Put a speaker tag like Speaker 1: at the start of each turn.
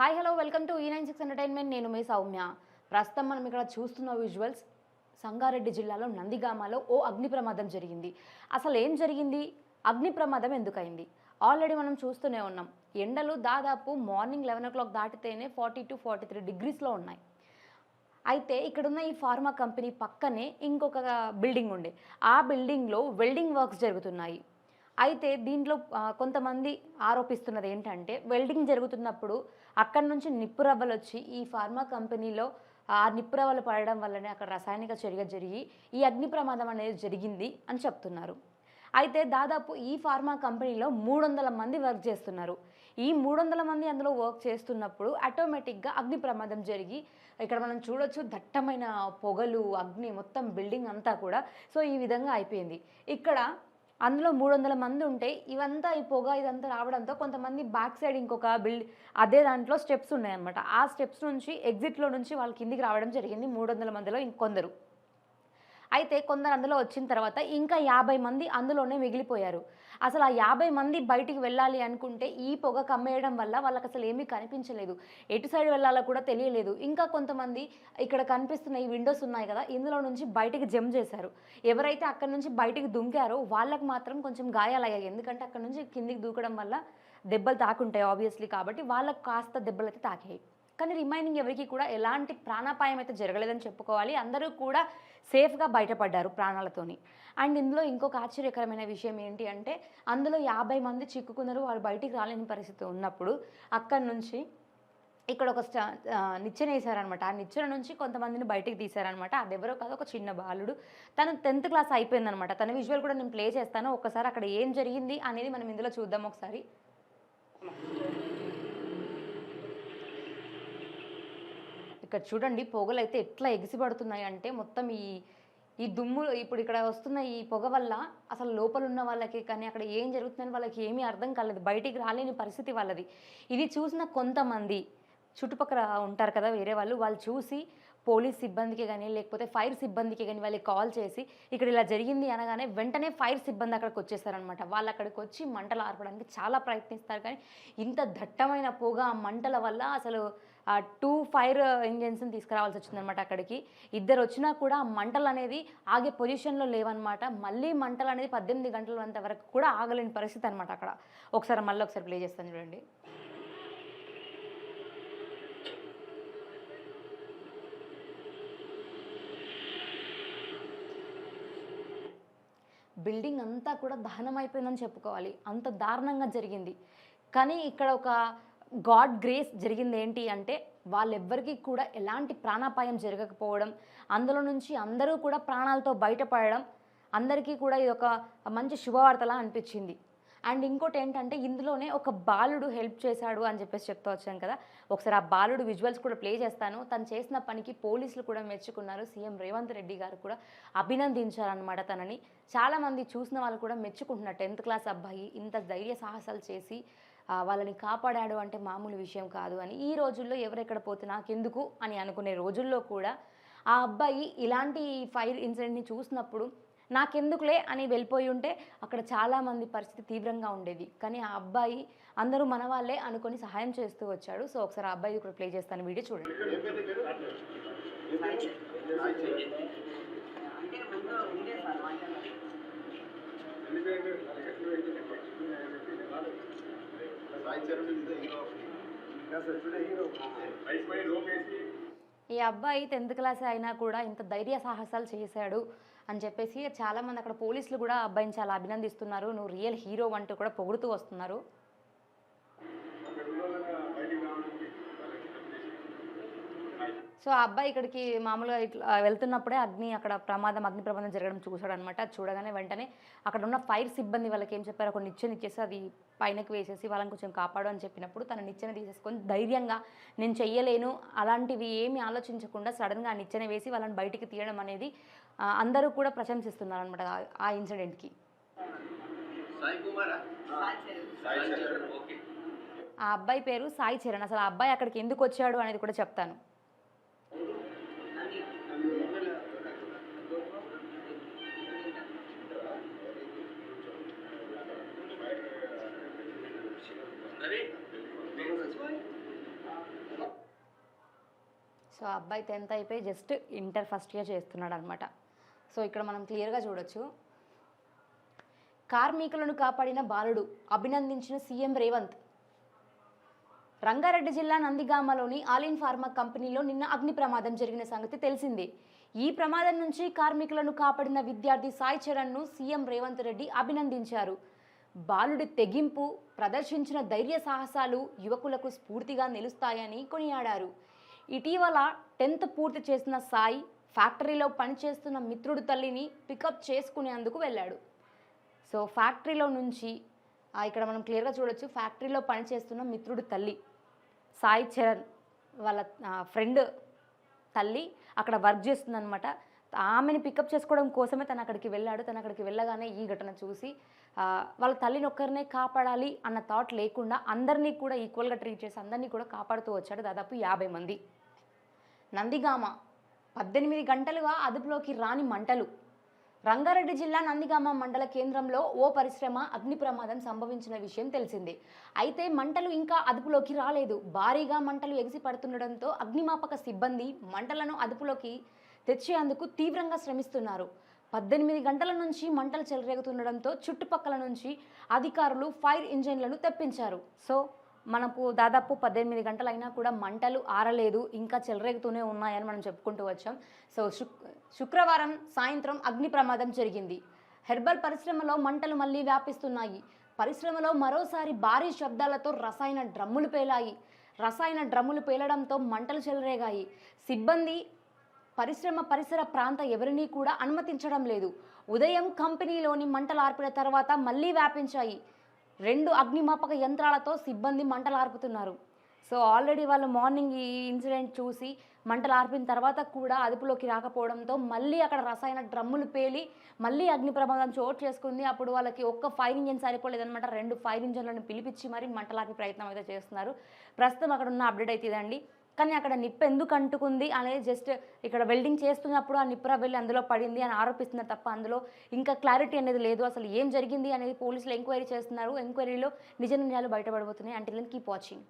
Speaker 1: Hi hello welcome to ఈ nine six entertainment నేను మీ సౌమ్య. ప్రస్తుతం మనం ఇక్కడ చూస్తున్న విజువల్స్ సంగారెడ్డి జిల్లాలో నందిగామలో ఓ అగ్ని ప్రమాదం జరిగింది. అసలు ఏం జరిగింది? అగ్ని ప్రమాదం ఎందుకైంది? ఆల్రెడీ మనం చూస్తూనే ఉన్నాం. ఎండలు దాదాపు మార్నింగ్ లెవెన్ ఓ క్లాక్ దాటితేనే ఫార్టీ టు ఫార్టీ త్రీ డిగ్రీస్లో ఉన్నాయి. అయితే ఇక్కడున్న ఈ ఫార్మా కంపెనీ పక్కనే ఇంకొక బిల్డింగ్ ఉండే. ఆ బిల్డింగ్లో వెల్డింగ్ వర్క్స్ జరుగుతున్నాయి. అయితే దీంట్లో కొంతమంది ఆరోపిస్తున్నది ఏంటంటే వెల్డింగ్ జరుగుతున్నప్పుడు అక్కడి నుంచి నిప్పు రవ్వలు వచ్చి ఈ ఫార్మా కంపెనీలో ఆ నిప్పు రవ్వలు పడడం వల్లనే అక్కడ రసాయనిక చర్య జరిగి ఈ అగ్ని ప్రమాదం అనేది జరిగింది అని చెప్తున్నారు. అయితే దాదాపు ఈ ఫార్మా కంపెనీలో మూడు వందల మంది వర్క్ చేస్తున్నారు. ఈ మూడు వందల మంది అందులో వర్క్ చేస్తున్నప్పుడు ఆటోమేటిక్గా అగ్ని ప్రమాదం జరిగి ఇక్కడ మనం చూడొచ్చు దట్టమైన పొగలు అగ్ని మొత్తం బిల్డింగ్ అంతా కూడా. సో ఈ విధంగా అయిపోయింది. ఇక్కడ అందులో మూడు వందల మంది ఉంటే ఇవంతా ఈ పొగ ఇదంతా రావడంతో కొంతమంది బ్యాక్ సైడ్ ఇంకొక బిల్డ్ అదే దాంట్లో స్టెప్స్ ఉన్నాయన్నమాట. ఆ స్టెప్స్ నుంచి ఎగ్జిట్లో నుంచి వాళ్ళ కిందికి రావడం జరిగింది మూడు వందల మందిలో ఇంకొందరు. అయితే కొందరు అందులో వచ్చిన తర్వాత ఇంకా యాభై మంది అందులోనే మిగిలిపోయారు. అసలు ఆ యాభై మంది బయటికి వెళ్ళాలి అనుకుంటే ఈ పొగ కమ్మేయడం వల్ల వాళ్ళకి అసలు ఏమీ కనిపించలేదు. ఎటు సైడ్ వెళ్ళాలో కూడా తెలియలేదు. ఇంకా కొంతమంది ఇక్కడ కనిపిస్తున్న ఈ విండోస్ ఉన్నాయి కదా ఇందులో నుంచి బయటికి జంప్ చేశారు. ఎవరైతే అక్కడ నుంచి బయటికి దుంకారో వాళ్ళకి మాత్రం కొంచెం గాయాలయ్యాయి. ఎందుకంటే అక్కడ నుంచి కిందికి దూకడం వల్ల దెబ్బలు తాకుంటాయి ఆబ్వియస్లీ కాబట్టి వాళ్ళకు కాస్త దెబ్బలు అయితే తాకాయి. కానీ రిమైనింగ్ ఎవరికి కూడా ఎలాంటి ప్రాణాపాయం అయితే జరగలేదని చెప్పుకోవాలి. అందరూ కూడా సేఫ్గా బయటపడ్డారు ప్రాణాలతోని. అండ్ ఇందులో ఇంకొక ఆశ్చర్యకరమైన విషయం ఏంటి అంటే అందులో యాభై మంది చిక్కుకున్నారు వాళ్ళు బయటికి రాలేని పరిస్థితి ఉన్నప్పుడు అక్కడి నుంచి ఇక్కడ ఒక స్టా నిచ్చెన వేసారనమాట ఆ నిచ్చెన నుంచి కొంతమందిని బయటికి తీశారనమాట అది ఎవరో కాదు ఒక చిన్న బాలుడు. తను టెన్త్ క్లాస్ అయిపోయిందనమాట తన విజువల్ కూడా నేను ప్లే చేస్తాను. ఒకసారి అక్కడ ఏం జరిగింది అనేది మనం ఇందులో చూద్దాం ఒకసారి. ఇక్కడ చూడండి పొగలు అయితే ఎట్లా ఎగిసిపడుతున్నాయి అంటే మొత్తం ఈ ఈ దుమ్ము ఇప్పుడు ఇక్కడ వస్తున్న ఈ పొగ వల్ల అసలు లోపల ఉన్న వాళ్ళకి కానీ అక్కడ ఏం జరుగుతుందని వాళ్ళకి ఏమీ అర్థం కాలేదు. బయటికి రాలేని పరిస్థితి వాళ్ళది. ఇది చూసిన కొంతమంది చుట్టుపక్కల ఉంటారు కదా వేరే వాళ్ళు వాళ్ళు చూసి పోలీస్ సిబ్బందికి కానీ లేకపోతే ఫైర్ సిబ్బందికి కానీ వాళ్ళకి కాల్ చేసి ఇక్కడ ఇలా జరిగింది అనగానే వెంటనే ఫైర్ సిబ్బంది అక్కడికి వచ్చేసారనమాట. వాళ్ళు అక్కడికి వచ్చి మంటలు ఆర్పడానికి చాలా ప్రయత్నిస్తారు కానీ ఇంత దట్టమైన పొగ ఆ మంటల వల్ల అసలు టూ ఫైర్ ఇంజన్స్ని తీసుకురావాల్సి వచ్చిందనమాట అక్కడికి. ఇద్దరు వచ్చినా కూడా మంటలు అనేది ఆగే పొజిషన్లో లేవన్నమాట. మళ్ళీ మంటలు అనేది పద్దెనిమిది గంటల అంత వరకు కూడా ఆగలేని పరిస్థితి అనమాట అక్కడ. ఒకసారి మళ్ళీ ఒకసారి ప్లే చేస్తాను చూడండి. బిల్డింగ్ అంతా కూడా దహనం అయిపోయిందని చెప్పుకోవాలి. అంత దారుణంగా జరిగింది. కానీ ఇక్కడ ఒక గాడ్ గ్రేస్ జరిగింది ఏంటి అంటే వాళ్ళెవ్వరికీ కూడా ఎలాంటి ప్రాణాపాయం జరగకపోవడం అందులో నుంచి అందరూ కూడా ప్రాణాలతో బయటపడడం అందరికీ కూడా ఇది ఒక మంచి శుభవార్తలా అనిపించింది. అండ్ ఇంకోటి ఏంటంటే ఇందులోనే ఒక బాలుడు హెల్ప్ చేశాడు అని చెప్పేసి చెప్తూ వచ్చాను కదా. ఒకసారి ఆ బాలుడు విజువల్స్ కూడా ప్లే చేస్తాను. తను చేసిన పనికి పోలీసులు కూడా మెచ్చుకున్నారు. సీఎం రేవంత్ రెడ్డి గారు కూడా అభినందించారనమాట తనని. చాలామంది చూసిన వాళ్ళు కూడా మెచ్చుకుంటున్నారు. టెన్త్ క్లాస్ అబ్బాయి ఇంత ధైర్య సాహసాలు చేసి వాళ్ళని కాపాడాడు అంటే మామూలు విషయం కాదు అని ఈ రోజుల్లో ఎవరెక్కడ పోతే నాకెందుకు అని అనుకునే రోజుల్లో కూడా ఆ అబ్బాయి ఇలాంటి ఫైర్ ఇన్సిడెంట్ని చూసినప్పుడు నాకెందుకులే అని వెళ్ళిపోయి ఉంటే అక్కడ చాలామంది పరిస్థితి తీవ్రంగా ఉండేది. కానీ ఆ అబ్బాయి అందరూ మన వాళ్ళే అనుకొని సహాయం చేస్తూ వచ్చాడు. సో ఒకసారి ఆ అబ్బాయి ఇక్కడ ప్లే చేస్తాను వీడియో చూడండి.
Speaker 2: అంటే ముందు ఉండే సార్ వంటలు
Speaker 1: ఈ అబ్బాయి టెన్త్ క్లాస్ అయినా కూడా ఇంత ధైర్య సాహసాలు చేశాడు అని చెప్పేసి చాలామంది అక్కడ పోలీసులు కూడా అబ్బాయిని చాలా అభినందిస్తున్నారు. నువ్వు రియల్ హీరో అంటూ కూడా పొగుడుతూ వస్తున్నారు. సో ఆ అబ్బాయి ఇక్కడికి మామూలుగా ఇట్లా వెళ్తున్నప్పుడే అగ్ని అక్కడ ప్రమాదం అగ్ని ప్రమాదం జరగడం చూశాడు అనమాట చూడగానే వెంటనే అక్కడ ఉన్న ఫైర్ సిబ్బంది వాళ్ళకి ఏం చెప్పారు? ఒక నిచ్చెన ఇచ్చేసి అది పైనకి వేసేసి వాళ్ళని కొంచెం కాపాడు అని చెప్పినప్పుడు తన నిచ్చెన తీసేసుకొని ధైర్యంగా నేను చెయ్యలేను. అలాంటివి ఏమీ ఆలోచించకుండా సడన్గా ఆ నిచ్చెన వేసి వాళ్ళని బయటికి తీయడం అనేది అందరూ కూడా ప్రశంసిస్తున్నారు అనమాట ఆ ఇన్సిడెంట్కి.
Speaker 3: సాయి కుమారా?
Speaker 2: సాయి చెరువు.
Speaker 3: సాయి చరణ్. ఓకే.
Speaker 1: ఆ అబ్బాయి పేరు సాయి చరణ్. అసలు ఆ అబ్బాయి అక్కడికి ఎందుకు వచ్చాడు అనేది కూడా చెప్తాను. సో ఆ అబ్బాయి టెన్త్ అయిపోయి జస్ట్ ఇంటర్ ఫస్ట్ ఇయర్ చేస్తున్నాడు అనమాట సో ఇక్కడ మనం క్లియర్గా చూడొచ్చు. కార్మికులను కాపాడిన బాలుడు అభినందించిన సీఎం రేవంత్. రంగారెడ్డి జిల్లా నందిగామలోని ఆలిన్ ఫార్మా కంపెనీలో నిన్న అగ్ని ప్రమాదం జరిగిన సంగతి తెలిసిందే. ఈ ప్రమాదం నుంచి కార్మికులను కాపాడిన విద్యార్థి సాయి చరణ్ను సీఎం రేవంత్ రెడ్డి అభినందించారు. బాలుడి తెగింపు ప్రదర్శించిన ధైర్య సాహసాలు యువకులకు స్ఫూర్తిగా నిలుస్తాయని కొనియాడారు. ఇటీవల టెన్త్ పూర్తి చేసిన సాయి ఫ్యాక్టరీలో పనిచేస్తున్న మిత్రుడు తల్లిని పికప్ చేసుకునేందుకు వెళ్ళాడు. సో ఫ్యాక్టరీలో నుంచి ఇక్కడ మనం క్లియర్గా చూడొచ్చు ఫ్యాక్టరీలో పనిచేస్తున్న మిత్రుడు తల్లి సాయి చరణ్ వాళ్ళ ఫ్రెండ్ తల్లి అక్కడ వర్క్ చేస్తుందనమాట ఆమెను పికప్ చేసుకోవడం కోసమే తను అక్కడికి వెళ్ళాడు. తను అక్కడికి వెళ్ళగానే ఈ ఘటన చూసి వాళ్ళ తల్లిని ఒక్కరినే కాపాడాలి అన్న థాట్ లేకుండా అందరినీ కూడా ఈక్వల్గా ట్రీట్ చేసి అందరినీ కూడా కాపాడుతూ వచ్చాడు దాదాపు యాభై మంది. నందిగామ. పద్దెనిమిది గంటలుగా అదుపులోకి రాని మంటలు. రంగారెడ్డి జిల్లా నందిగామ మండల కేంద్రంలో ఓ పరిశ్రమ అగ్ని ప్రమాదం సంభవించిన విషయం తెలిసింది. అయితే మంటలు ఇంకా అదుపులోకి రాలేదు. భారీగా మంటలు ఎగిసి పడుతుండడంతో అగ్నిమాపక సిబ్బంది మంటలను అదుపులోకి తెచ్చేందుకు తీవ్రంగా శ్రమిస్తున్నారు. పద్దెనిమిది గంటల నుంచి మంటలు చెలరేగుతుండడంతో చుట్టుపక్కల నుంచి అధికారులు ఫైర్ ఇంజన్లను తెప్పించారు. సో మనకు దాదాపు పద్దెనిమిది గంటలైనా కూడా మంటలు ఆరలేదు ఇంకా చెలరేగుతూనే ఉన్నాయని మనం చెప్పుకుంటూ వచ్చాం. సో శుక్రవారం సాయంత్రం అగ్ని ప్రమాదం జరిగింది. హెర్బల్ పరిశ్రమలో మంటలు మళ్ళీ వ్యాపిస్తున్నాయి. పరిశ్రమలో మరోసారి భారీ శబ్దాలతో రసాయన డ్రమ్ములు పేలాయి. రసాయన డ్రమ్ములు పేలడంతో మంటలు చెలరేగాయి. సిబ్బంది పరిశ్రమ పరిసర ప్రాంత ఎవరినీ కూడా అనుమతించడం లేదు. ఉదయం కంపెనీలోని మంటలు ఆర్పిన తర్వాత మళ్ళీ వ్యాపించాయి. రెండు అగ్నిమాపక యంత్రాలతో సిబ్బంది మంటలు ఆర్పుతున్నారు సో ఆల్రెడీ వాళ్ళు మార్నింగ్ ఈ ఇన్సిడెంట్ చూసి మంటలు ఆర్పిన తర్వాత కూడా అదుపులోకి రాకపోవడంతో మళ్ళీ అక్కడ రసాయన డ్రమ్ములు పేలి మళ్ళీ అగ్ని ప్రమాదం చోటు చేసుకుంది. అప్పుడు వాళ్ళకి ఒక్క ఫైర్ ఇంజన్ సరిపోలేదన్నమాట. రెండు ఫైర్ ఇంజన్లను పిలిపించి మరి మంటలు ప్రయత్నం అయితే చేస్తున్నారు. ప్రస్తుతం అక్కడ ఉన్న అప్డేట్ అయితే ఇదండి. కానీ అక్కడ నిప్పు ఎందుకు అంటుకుంది అనేది జస్ట్ ఇక్కడ వెల్డింగ్ చేస్తున్నప్పుడు ఆ నిప్పురా వెళ్ళి అందులో పడింది అని ఆరోపిస్తున్నారు తప్ప అందులో ఇంకా క్లారిటీ అనేది లేదు. అసలు ఏం జరిగింది అనేది పోలీసులు ఎంక్వైరీ చేస్తున్నారు. ఎంక్వైరీలో నిజ నిజాలు బయటపడబోతున్నాయి. అంటే కీప్ వాచింగ్